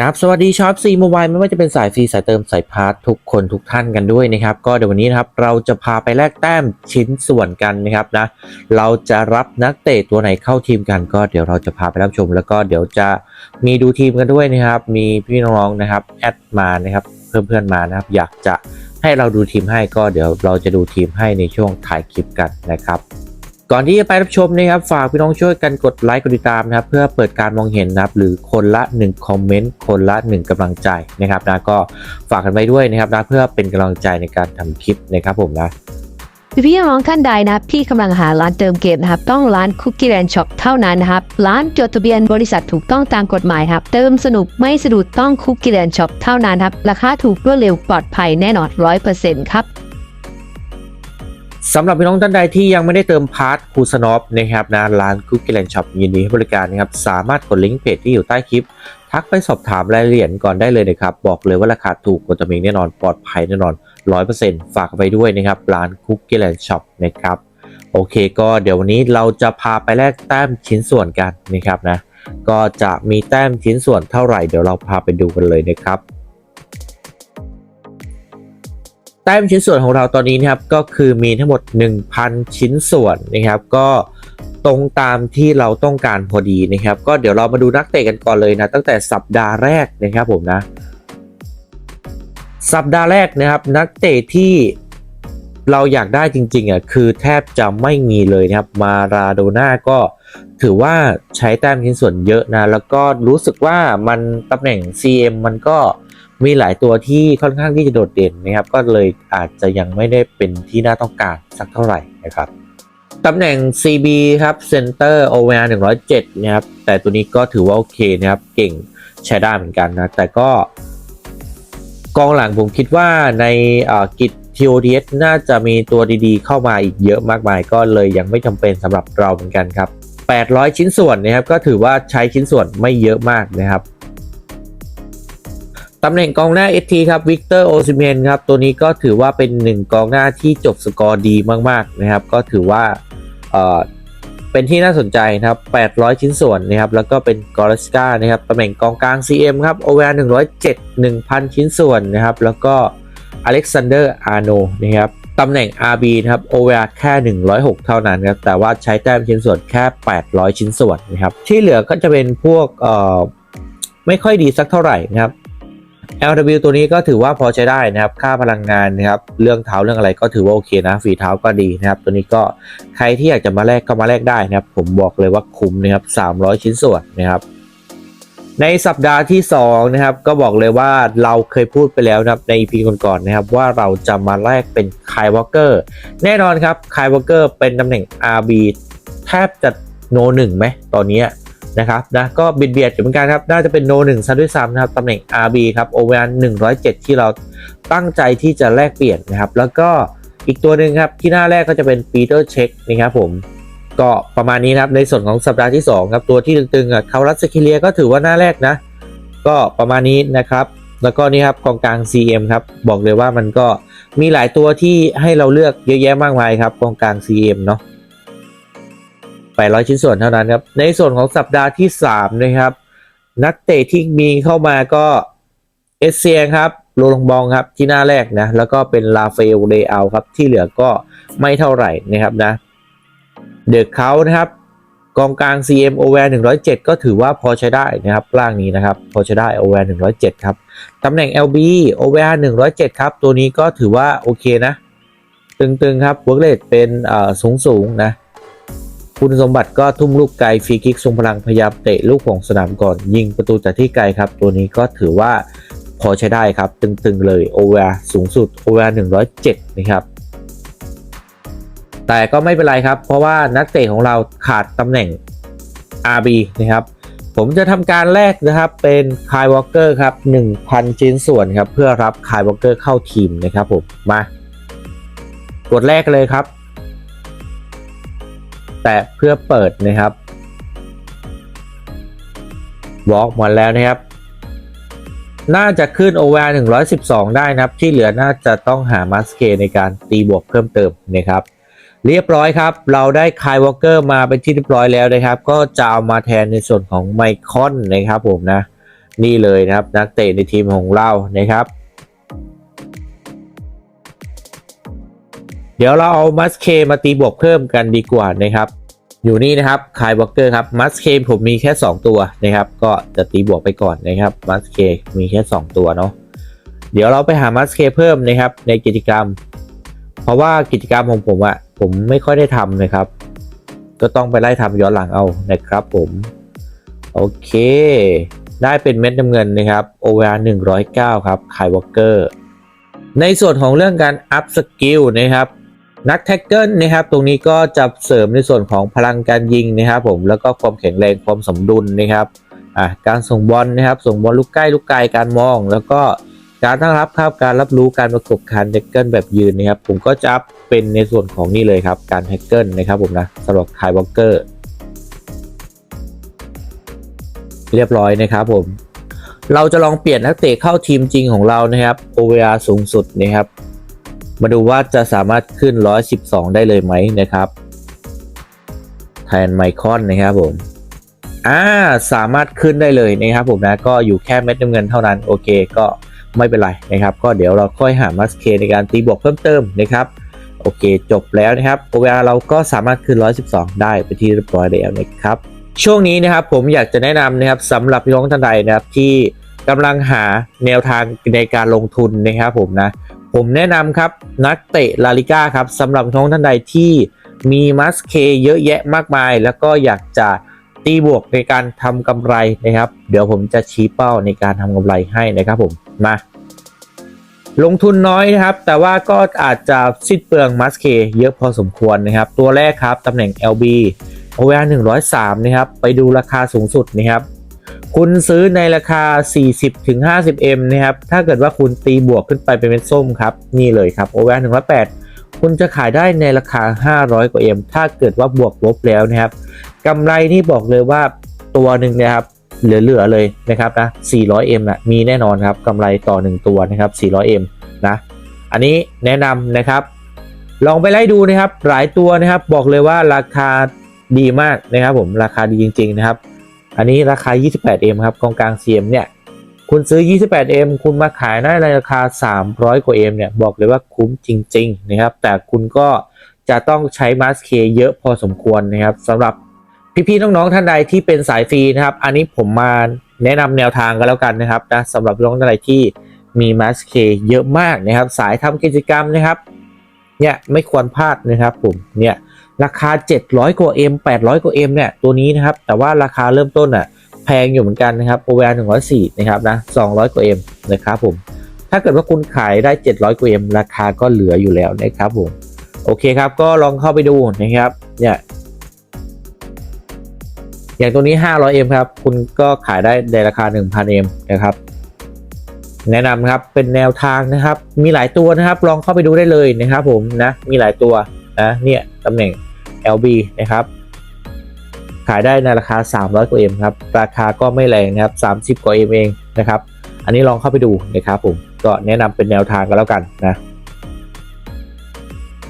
ครับสวัสดีชอปซีโมบายไม่ว่าจะเป็นสายฟรีสายเติมสายพาร์ททุกคนทุกท่านกันด้วยนะครับ ก็เดี๋ยววันนี้นะครับเราจะพาไปแลกแต้มชิ้นส่วนกันนะครับนะเราจะรับนักเตะตัวไหนเข้าทีมกัน ก็เดี๋ยวเราจะพาไปรับชม แล้วก็เดี๋ยวจะมีดูทีมกันด้วยนะครับ มีพี่น้องนะครับแอดมานะครับเพื่อนเพื่อนมานะครับ อยากจะให้เราดูทีมให้ก็เดี๋ยวเราจะดูทีมให้ในช่วงถ่ายคลิปกันนะครับ ก่อนที่จะไปรับชมนะครับฝากพี่น้องช่วยกันกดไลค์กดติดตามนะครับเพื่อเปิดการมองเห็นนะครับหรือคนละ1คอมเมนต์คนละ 1กำลังใจนะครับนะก็ฝากกันไว้ด้วยนะครับนะเพื่อเป็นกำลังใจในการทำคลิปนะครับผมนะพี่น้องท่านใดนะครับที่กำลังหาร้านเติมเกมนะครับ ต้องร้านคุกกี้แลนด์ช็อปเท่านั้นนะครับ ร้านจดทะเบียนบริษัทถูกต้องตามกฎหมายครับ เติมสนุกไม่สะดุดต้องคุกกี้แลนด์ช็อปเท่านั้นครับ ราคาถูกรวดเร็วปลอดภัยแน่นอนร้อยเปอร์เซ็นต์ครับ สำหรับพี่น้องท่านใดที่ยังไม่ได้เติมพาร์ทคูสนอปนะครับนะร้านคุกกี้แลนด์ช็อปยินดีให้บริการนะครับ สามารถกดลิงก์เพจที่อยู่ใต้คลิป ทักไปสอบถามรายละเอียดก่อนได้เลยนะครับ บอกเลยว่าราคาถูกกว่าจะมีแน่นอนปลอดภัยแน่นอน 100%ฝากไว้ด้วยนะครับ ร้านคุกกี้แลนด์ช็อปนะครับ โอเคก็เดี๋ยววันนี้เราจะพาไปแลกแต้มชิ้นส่วนกันนะครับนะก็จะมีแต้มชิ้นส่วนเท่าไหร่เดี๋ยวเราพาไปดูกันเลยนะครับ แต้มชิ้นส่วนของเราตอนนี้นะครับก็คือมีทั้งหมด 1,000 ชิ้นส่วนนะครับ ก็ตรงตามที่เราต้องการพอดีนะครับ ก็เดี๋ยวเรามาดูนักเตะกันก่อนเลยนะ ตั้งแต่สัปดาห์แรกนะครับผมนะ สัปดาห์แรกนะครับ นักเตะที่เราอยากได้จริงๆอะคือแทบจะไม่มีเลยนะครับมาราโดน่าก็ถือว่าใช้แต้มชิ้นส่วนเยอะนะ แล้วก็รู้สึกว่ามันตำแหน่ง CM มันก็ มีหลายตัวที่ค่อนข้างที่จะโดดเด่นนะครับ ก็เลยอาจจะยังไม่ได้เป็นที่น่าต้องการสักเท่าไหร่นะครับตำแหน่ง CB ครับ Center OVR 107นะครับ แต่ตัวนี้ก็ถือว่าโอเคนะครับ เก่งใช้ได้เหมือนกันนะ แต่ก็ กองหลังผมคิดว่าในกิจ TODS น่าจะมีตัวดีๆ เข้ามาอีกเยอะมากมาย ก็เลยยังไม่จำเป็นสำหรับเราเหมือนกันครับ 800 ชิ้นส่วนนะครับ ก็ถือว่าใช้ชิ้นส่วนไม่เยอะมากนะครับ ตำแหน่งกองหน้า ST ครับวิกเตอร์โอซิเมนครับตัวนี้ก็ถือว่าเป็นหนึ่งกองหน้าที่จบสกอร์ดีมากๆนะครับ ก็ถือว่าเอ่อเป็นที่น่าสนใจนะครับ 800 ชิ้นส่วนนะครับ แล้วก็เป็นกอร์สกานะครับตำแหน่งกองกลาง CM ครับ OVR 107 1,000 ชิ้นส่วนนะครับ แล้วก็อเล็กซานเดอร์อาร์โนนะครับตำแหน่ง RB นะครับ OVR แค่ 106 เท่านั้นครับ แต่ว่าใช้แต้มชิ้นส่วนแค่ 800 ชิ้นส่วนนะครับ ที่เหลือก็จะเป็นพวกเอ่อไม่ค่อยดีสักเท่าไหร่นะครับ LW ตัวนี้ก็ถือว่าพอใช้ได้นะครับ ค่าพลังงานนะครับ เรื่องเท้าเรื่องอะไรก็ถือว่าโอเคนะ ฝีเท้าก็ดีนะครับ ตัวนี้ก็ใครที่อยากจะมาแลกก็มาแลกได้นะครับ ผมบอกเลยว่าคุ้มนะครับ 300 ชิ้นส่วนนะครับ ในสัปดาห์ที่2นะครับ ก็บอกเลยว่าเราเคยพูดไปแล้วนะครับใน EP ก่อนๆนะครับ ว่าเราจะมาแลกเป็นคายวอลเกอร์ แน่นอนครับคายวอลเกอร์เป็นตำแหน่ง RB แทบจะโนหนึ่งไหมตอนนี้ นะครับนะก็บิดเบียดอยู่เหมือนกันครับ น่าจะเป็นโนหนึ่งซะด้วยซ้ำนะครับตำแหน่ง RB ครับ OVR 107ที่เราตั้งใจที่จะแลกเปลี่ยนนะครับ แล้วก็อีกตัวหนึ่งครับ ที่หน้าแรกก็จะเป็น Peter Check นะครับผมก็ประมาณนี้นะครับในส่วนของสัปดาห์ที่ 2 ครับ ตัวที่ตึงๆอะคารัสคิเลียก็ถือว่าหน้าแรกนะ ก็ประมาณนี้นะครับ แล้วก็นี่ครับกองกลาง CM ครับ บอกเลยว่ามันก็มีหลายตัวที่ให้เราเลือกเยอะแยะมากมายครับกองกลาง CM เนาะ 800 ชิ้นส่วนเท่านั้นครับ ในส่วนของสัปดาห์ที่ 3 นะครับ นักเตะที่มีเข้ามาก็เอเซียครับโรลงบองครับที่หน้าแรกนะ แล้วก็เป็นลาเฟลเลอาครับ ที่เหลือก็ไม่เท่าไหร่นะครับนะ เดอะเขานะครับ กองกลาง CM o v r 107 ก็ถือว่าพอใช้ได้นะครับร่างนี้นะครับ พอใช้ได้ o v r 107 ครับตำแหน่ง LB o v r 107 ครับ ตัวนี้ก็ถือว่าโอเคนะ ตึงๆครับเวิร์กเลทเป็นสูงสูงๆนะ คุณสมบัติก็ทุ่มลูกไกลฟรีคิกทรงพลังพยายามเตะลูกของสนามก่อน ยิงประตูจากที่ไกลครับ ตัวนี้ก็ถือว่าพอใช้ได้ครับ ตึงๆเลย OVR สูงสุด OVR 107 นะครับ แต่ก็ไม่เป็นไรครับ เพราะว่านักเตะของเราขาดตำแหน่ง RB นะครับผมจะทำการแลกนะครับเป็นคายวอลเกอร์ครับ1,000 ชิ้นส่วนครับ เพื่อรับคายวอลเกอร์เข้าทีมนะครับผมมากดแรกเลยครับ แต่เพื่อเปิดนะครับวอล์กหมดแล้วนะครับ น่าจะขึ้น OVR 112 ได้นะครับ ที่เหลือน่าจะต้องหามาสเคในการตีบวกเพิ่มเติมนะครับ เรียบร้อยครับ เราได้คายวอลเกอร์มาเป็นที่เรียบร้อยแล้วนะครับ ก็จะเอามาแทนในส่วนของไมคอนนะครับผมนะ นี่เลยนะครับนักเตะในทีมของเรานะครับ เดี๋ยวเราเอามัสเคมาตีบวกเพิ่มกันดีกว่านะครับ อยู่นี่นะครับคายวอลเกอร์ครับมัสเคผมมีแค่ 2 ตัวนะครับ ก็จะตีบวกไปก่อนนะครับมัสเคมีแค่ 2 ตัวเนาะเดี๋ยวเราไปหามัสเคเพิ่มนะครับ ในกิจกรรม เพราะว่ากิจกรรมของผมอะผมไม่ค่อยได้ทำนะครับ ก็ต้องไปไล่ทำย้อนหลังเอานะครับ ผมโอเค ได้เป็นเม็ดน้ำเงินนะครับ OVR 109ครับคายวอลเกอร์ในส่วนของเรื่องการอัพสกิลนะครับ นักแท็กเกิลนะครับ ตรงนี้ก็จะเสริมในส่วนของพลังการยิงนะครับ ผมแล้วก็ความแข็งแรงความสมดุลนะครับอะการส่งบอลนะครับ ส่งบอลลูกใกล้ลูกไกลการมอง แล้วก็การตั้งรับครับการรับรู้การประกบการแท็กเกิลแบบยืนนะครับ ผมก็จะเป็นในส่วนของนี่เลยครับ การแท็กเกิลนะครับ ผมนะสำหรับคายวอลเกอร์เรียบร้อยนะครับผม เราจะลองเปลี่ยนนักเตะเข้าทีมจริงของเรานะครับ OVR สูงสุดนะครับ มาดูว่าจะสามารถขึ้น 112 ได้เลยไหมนะครับแทนไมคอนนะครับผมอ่าสามารถขึ้นได้เลยนะครับผมนะก็อยู่แค่เม็ดเงินเท่านั้นโอเคก็ไม่เป็นไรนะครับ ก็เดี๋ยวเราค่อยหามัสเคในการตีบวกเพิ่มเติมนะครับโอเค จบแล้วนะครับ OVR เราก็สามารถขึ้น 112 ได้ไปนที่เรียบร้อยแล้วนะครับ ช่วงนี้นะครับผมอยากจะแนะนำนะครับสำหรับพี่น้องท่านใดนะครับที่กำลังหาแนวทางในการลงทุนนะครับผมนะ ผมแนะนำครับนักเตะลาลิก้าครับสำหรับพี่น้องท่านใดที่มีมัสเคเยอะแยะมากมาย แล้วก็อยากจะตีบวกในการทำกำไรนะครับ เดี๋ยวผมจะชี้เป้าในการทำกำไรให้นะครับผมมาลงทุนน้อยนะครับ แต่ว่าก็อาจจะสิ้นเปลืองมัสเคเยอะพอสมควรนะครับ ตัวแรกครับตำแหน่ง LB OVR 103 นะครับ ไปดูราคาสูงสุดนะครับ คุณซื้อในราคา 40ถึง 50M นะครับ ถ้าเกิดว่าคุณตีบวกขึ้นไปเป็นเม็ดส้มครับ นี่เลยครับ OVR 108 คุณจะขายได้ในราคา 500 กว่า M ถ้าเกิดว่าบวกลบแล้วนะครับกำไรนี่บอกเลยว่าตัวหนึ่งนะครับเหลือๆเลยนะครับนะ 400M นะมีแน่นอนครับกำไรต่อ 1 ตัวนะครับ 400M นะ อันนี้แนะนำนะครับ ลองไปไล่ดูนะครับ หลายตัวนะครับบอกเลยว่าราคาดีมากนะครับผมราคาดีจริง ๆ นะครับ อันนี้ราคา 28M ครับกองกลาง CM เนี่ย คุณซื้อ 28M คุณมาขายได้ในราคา 300 กว่า M เนี่ย บอกเลยว่าคุ้มจริง ๆ นะครับ แต่คุณก็จะต้องใช้มาสเคเยอะพอสมควรนะครับสำหรับพี่ๆน้องๆท่านใดที่เป็นสายฟรีนะครับ อันนี้ผมมาแนะนำแนวทางกันแล้วกันนะครับนะสำหรับน้องท่านใดที่มีมาสเคเยอะมากนะครับ สายทำกิจกรรมนะครับ เนี่ยไม่ควรพลาดนะครับผมเนี่ย ราคา 700 กว่า M 800 กว่า M เนี่ย ตัวนี้นะครับ แต่ว่าราคาเริ่มต้นอะแพงอยู่เหมือนกันนะครับ OVR 104นะครับนะ200กว่า M นะครับผม ถ้าเกิดว่าคุณขายได้ 700 กว่า M ราคาก็เหลืออยู่แล้วนะครับผม โอเคครับ ก็ลองเข้าไปดูนะครับ เนี่ยอย่างตัวนี้ 500 M ครับ คุณก็ขายได้ในราคา 1,000 M นะครับ แนะนำครับ เป็นแนวทางนะครับ มีหลายตัวนะครับ ลองเข้าไปดูได้เลยนะครับผมนะ มีหลายตัวนะ เนี่ยตำแหน่ง LB นะครับ ขายได้ในราคา 300 กว่า M ครับ ราคาก็ไม่แรงนะครับ30 กว่า M เองนะครับ อันนี้ลองเข้าไปดูนะครับผม ก็แนะนำเป็นแนวทางกันแล้วกันนะ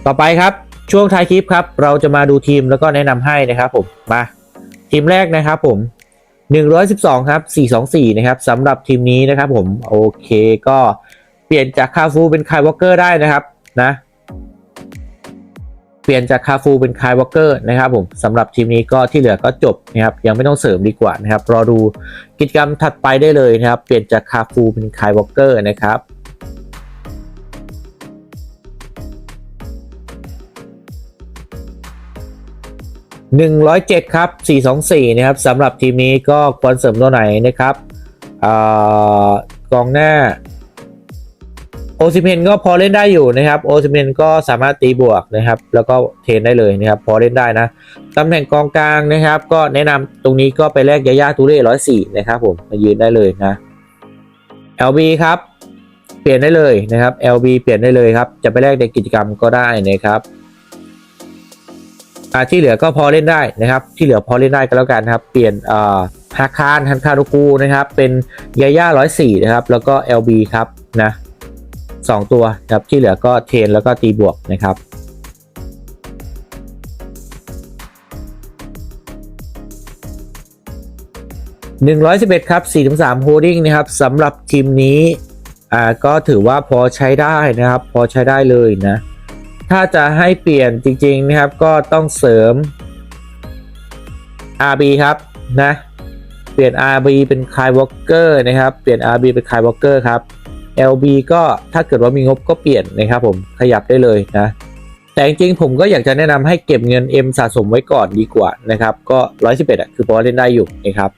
ต่อไปครับช่วงท้ายคลิปครับ เราจะมาดูทีมแล้วก็แนะนำให้นะครับผม มา ทีมแรกนะครับผม112 ครับ 424 นะครับสำหรับทีมนี้นะครับผม โอเคก็เปลี่ยนจากคาฟูเป็นคายวอลเกอร์ได้นะครับนะ เปลี่ยนจากคาฟูเป็นคายวอลเกอร์นะครับผมสำหรับทีมนี้ก็ที่เหลือก็จบนะครับยังไม่ต้องเสริมดีกว่านะครับรอดูกิจกรรมถัดไปได้เลยนะครับเปลี่ยนจากคาฟูเป็นคายวอลเกอร์นะครับ107 ครับ 424 นะครับสำหรับทีมนี้ก็ควรเสริมตัวไหนนะครับอกองหน้า ซิเมนก็พอเล่นได้อยู่นะครับโอซิเมนก็สามารถตีบวกนะครับ แล้วก็เทรนได้เลยนะครับ พอเล่นได้นะตำแหน่งกองกลางนะครับ ก็แนะนำตรงนี้ก็ไปแลกยาย่าตูเล่ร้อยสี่นะครับผมมายืนได้เลยนะ LB ครับ เปลี่ยนได้เลยนะครับ LB เปลี่ยนได้เลยครับ จะไปแลกในกิจกรรมก็ได้นะครับอ่าที่เหลือก็พอเล่นได้นะครับ ที่เหลือพอเล่นได้ก็แล้วกันนะครับ เปลี่ยนอ่าฮาคารฮันคารุกูนะครับ เป็นยาย่าร้อยสี่นะครับ แล้วก็ LB ครับนะ สองตัวนะครับที่เหลือก็เทนแล้วก็ตีบวกนะครับ111ครับ4-3โฮดิ้งนะครับสำหรับทีมนี้อ่าก็ถือว่าพอใช้ได้นะครับ พอใช้ได้เลยนะ ถ้าจะให้เปลี่ยนจริง ๆ นะครับ ก็ต้องเสริม RB ครับนะ เปลี่ยน RB เป็นคายวอลเกอร์นะครับ เปลี่ยน RB เป็นคายวอลเกอร์ครับ LB ก็ถ้าเกิดว่ามีงบก็เปลี่ยนนะครับผมขยับได้เลยนะแต่จริงๆผมก็อยากจะแนะนำให้เก็บเงิน M สะสมไว้ก่อนดีกว่านะครับก็ 111อะคือพอเล่นได้อยู่นะครับ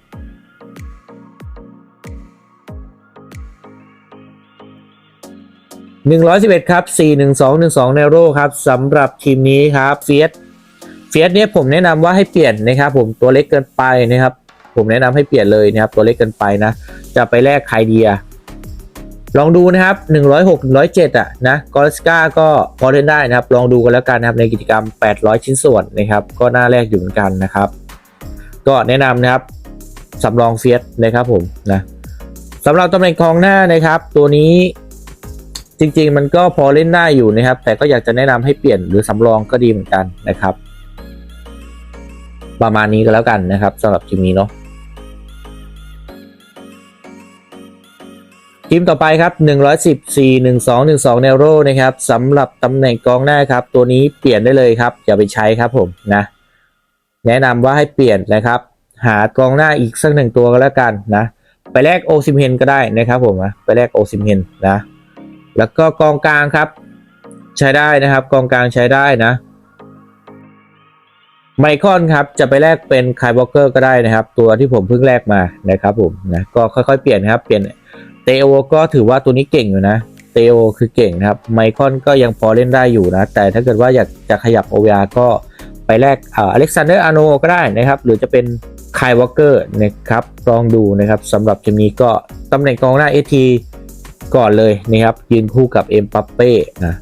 111 ครับ 41212เนโรครับสำหรับทีมนี้ครับเฟียสเฟียสเนี่ยผมแนะนำว่าให้เปลี่ยนนะครับผมตัวเล็กเกินไปนะครับ ผมแนะนำให้เปลี่ยนเลยนะครับตัวเล็กเกินไปนะ จะไปแลกใคเดีย ลองดูนะครับ 106 107 อะนะกอร์สกาก็พอเล่นได้นะครับ ลองดูกันแล้วกันนะครับในกิจกรรม 800 ชิ้นส่วนนะครับ ก็น่าแลกอยู่เหมือนกันนะครับ ก็แนะนำนะครับสำรองเฟียสนะครับผมนะสำหรับตำแหน่งกองหน้านะครับ ตัวนี้จริง ๆ มันก็พอเล่นได้อยู่นะครับ แต่ก็อยากจะแนะนำให้เปลี่ยนหรือสำรองก็ดีเหมือนกันนะครับ ประมาณนี้ก็แล้วกันนะครับสำหรับทีมนี้เนาะ ทีมต่อไปครับ 114 1 2 1 2 เนโรนะครับสำหรับตำแหน่งกองหน้าครับ ตัวนี้เปลี่ยนได้เลยครับ อย่าไปใช้ครับผมนะ แนะนำว่าให้เปลี่ยนนะครับ หากองหน้าอีกสักหนึ่งตัวก็แล้วกันนะ ไปแลกโอซิมเฮนก็ได้นะครับผมนะไปแลกโอซิมเฮนนะ แล้วก็กองกลางครับ ใช้ได้นะครับ กองกลางใช้ได้นะไมคอนครับจะไปแลกเป็นไคายวอลเกอร์ก็ได้นะครับ ตัวที่ผมเพิ่งแลกมานะครับผมนะก็ค่อยๆเปลี่ยนครับเปลี่ยน เตโอก็ถือว่าตัวนี้เก่งอยู่นะ เตโอคือเก่งนะครับ ไมคอนก็ยังพอเล่นได้อยู่นะ แต่ถ้าเกิดว่าอยากจะขยับโอเวก็ไปแลกอเล็กซานเดอร์อาโนก็ได้นะครับ หรือจะเป็นคายวอลเกอร์นะครับ ลองดูนะครับสำหรับทีมนี้ก็ตำแหน่งกองหน้าเอทีก่อนเลยนะครับ ยืนคู่กับเอ็มปัปเป้นะ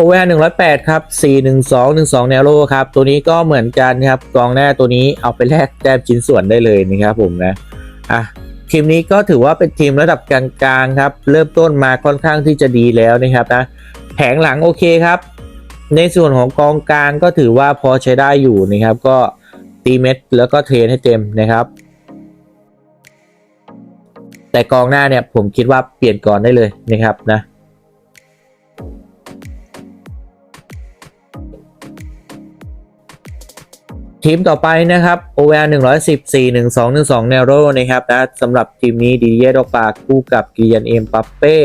โอเวอร์หนึ่งร้อยแปดครับสี่หนึ่งสองหนึ่งสองแนวโลครับ ตัวนี้ก็เหมือนกันครับกองหน้าตัวนี้เอาไปแลกแต้มชิ้นส่วนได้เลยนะครับผมนะอะทีมนี้ก็ถือว่าเป็นทีมระดับกลางๆครับ เริ่มต้นมาค่อนข้างที่จะดีแล้วนะครับนะแผงหลังโอเคครับ ในส่วนของกองกลางก็ถือว่าพอใช้ได้อยู่นะครับ ก็ตีเม็ดแล้วก็เทรนให้เต็มนะครับ แต่กองหน้าเนี่ยผมคิดว่าเปลี่ยนก่อนได้เลยนะครับนะ ทีมต่อไปนะครับ o v 114 1212เนโรนะครับนะสำหรับทีมนี้ดีเยโดปาคู่กับกิยันเอ็มปัปเป้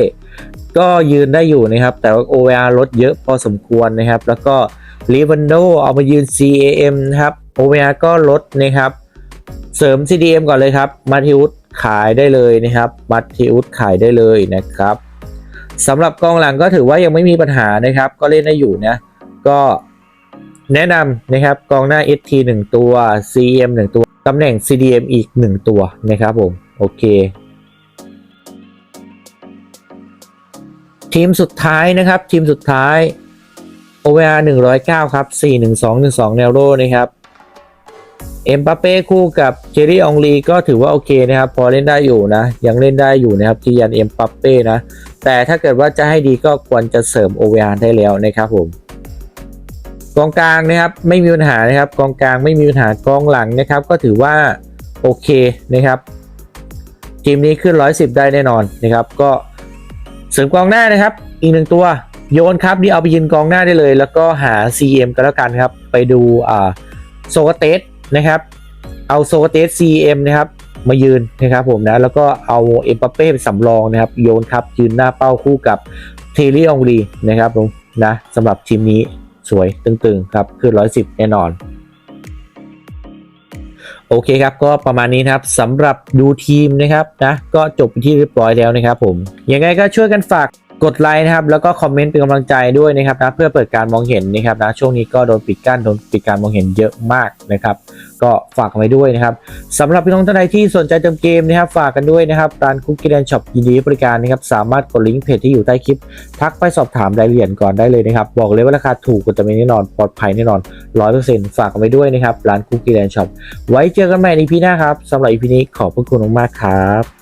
ก็ยืนได้อยู่นะครับ แต่ว่า OVR ลดเยอะพอสมควรนะครับ แล้วก็ลีวันโดเอามายืน CAM นะครับ OVR ก็ลดนะครับ เสริม CDM ก่อนเลยครับมาทิอุสขายได้เลยนะครับมาทิอุสขายได้เลยนะครับสำหรับกองหลังก็ถือว่ายังไม่มีปัญหานะครับ ก็เล่นได้อยู่นะก็ แนะนำนะครับกองหน้า ST 1 ตัว CM 1 ตัวตำแหน่ง CDM อีก 1 ตัวนะครับผม โอเค ทีมสุดท้ายนะครับ ทีมสุดท้าย OVR 109 ครับ 41212 แนวโรนะครับเอ็มปาเป้คู่กับเจอรี่องลีก็ถือว่าโอเคนะครับ พอเล่นได้อยู่นะ ยังเล่นได้อยู่นะครับที่ยันเอ็มปาเป้นะ แต่ถ้าเกิดว่าจะให้ดีก็ควรจะเสริม OVR ได้แล้วนะครับผม กองกลางนะครับไม่มีปัญหานะครับ กองกลางไม่มีปัญหากองหลังนะครับ ก็ถือว่าโอเคนะครับทีมนี้ขึ้น 110 ได้แน่นอนนะครับ ก็เสริมกองหน้านะครับ อีกหนึ่งตัวโยนครับนี่เอาไปยืนกองหน้าได้เลย แล้วก็หา CM กันแล้วกันครับ ไปดูอ่าโซเตสนะครับ เอาโซเตส CM นะครับ มายืนนะครับผมนะ แล้วก็เอาเอ็มปัปเป้เป็นสำรองนะครับ โยนครับยืนหน้าเป้าคู่กับเทเรียองรีนะครับผมนะสำหรับทีมนี้ สวยตึงๆครับคือ110 แน่นอนโอเคครับก็ประมาณนี้นะครับสำหรับดูทีมนะครับนะก็จบไปที่เรียบร้อยแล้วนะครับผมยังไงก็ช่วยกันฝาก กดไลค์นะครับแล้วก็คอมเมนต์เป็นกำลังใจด้วยนะครับนะเพื่อเปิดการมองเห็นนะครับนะช่วงนี้ก็โดนปิดกั้นโดนปิดการมองเห็นเยอะมากนะครับก็ฝากไว้ด้วยนะครับสำหรับพี่น้องท่านใดที่สนใจเติมเกมนะครับฝากกันด้วยนะครับร้านคุกกี้แดนช็อปยินดีให้บริการนะครับสามารถกดลิงก์เพจที่อยู่ใต้คลิป ทักไปสอบถามรายละเอียดก่อนได้เลยนะครับบอกเลยว่าราคาถูกกว่าจะไม่แน่นอนปลอดภัยแน่นอน100%ฝากกันไว้ด้วยนะครับร้านคุกกี้แดนช็อปไว้เจอกันใหม่ในพีหน้าครับสำหรับอีพีนี้ขอบพระคุณมากครับ